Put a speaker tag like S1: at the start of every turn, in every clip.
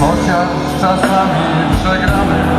S1: Chociaż czasami przegramy,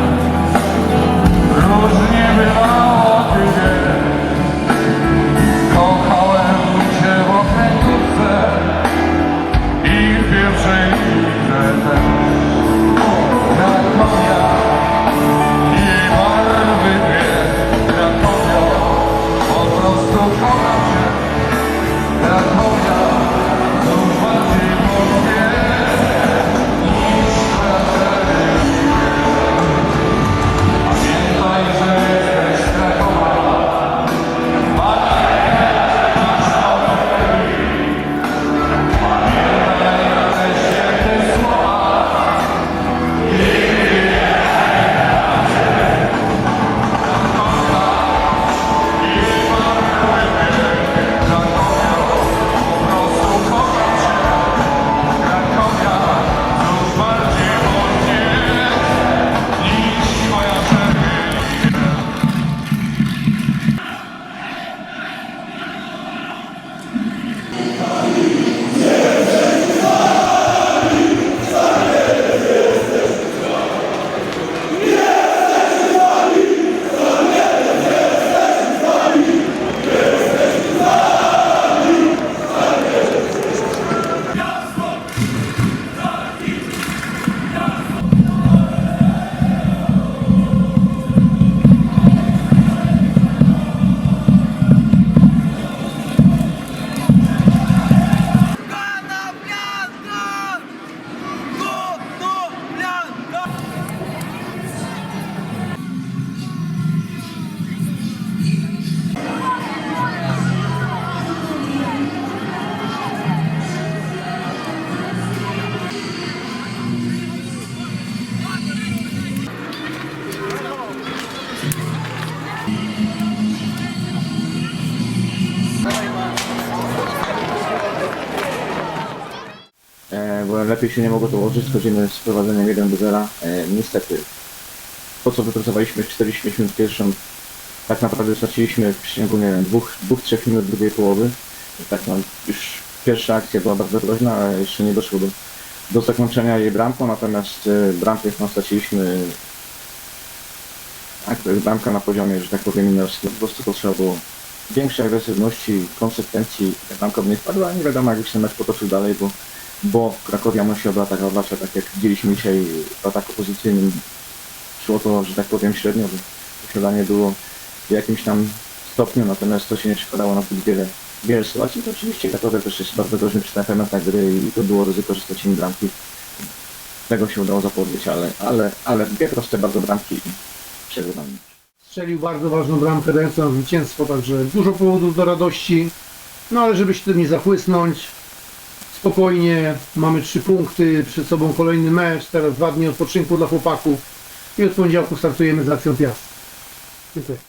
S2: e, lepiej się nie mogło to ułożyć, schodzimy z prowadzeniem 1 do 0. E, niestety, po co wypracowaliśmy 40 minut pierwszą, tak naprawdę straciliśmy w ciągu, nie wiem, dwóch, dwóch, trzech minut drugiej połowy. Tak, no, już pierwsza akcja była bardzo groźna, a jeszcze nie doszło do, do zakończenia jej bramką, natomiast e, bramkę straciliśmy bramka na poziomie, że tak powiem, minorskim. Po prostu potrzeba było większej agresywności, konsekwencji. Bramka by nie spadła, a nie wiadomo, jak ten mecz potoczył dalej, bo, bo Krakowia musi obraatakować, a tak jak widzieliśmy dzisiaj w ataku pozycyjnym, szło to, że tak powiem, średnio, bo posiadanie było w jakimś tam stopniu, natomiast to się nie przekładało na zbyt wiele, wiele sytuacji. To oczywiście Krakowia też jest bardzo groźnym przystępem na gry i to było ryzyko, że stracimy bramki. Tego się udało zapowiedzieć, ale, ale, ale dwie proste bardzo bramki przegrywamy.
S3: Strzelił bardzo ważną bramkę, dając nam zwycięstwo, także dużo powodów do radości. No ale żeby się tym nie zachłysnąć, spokojnie, mamy trzy punkty, przed sobą kolejny mecz, teraz dwa dni odpoczynku dla chłopaków i od poniedziałku startujemy z akcją Piast. Dziękuję.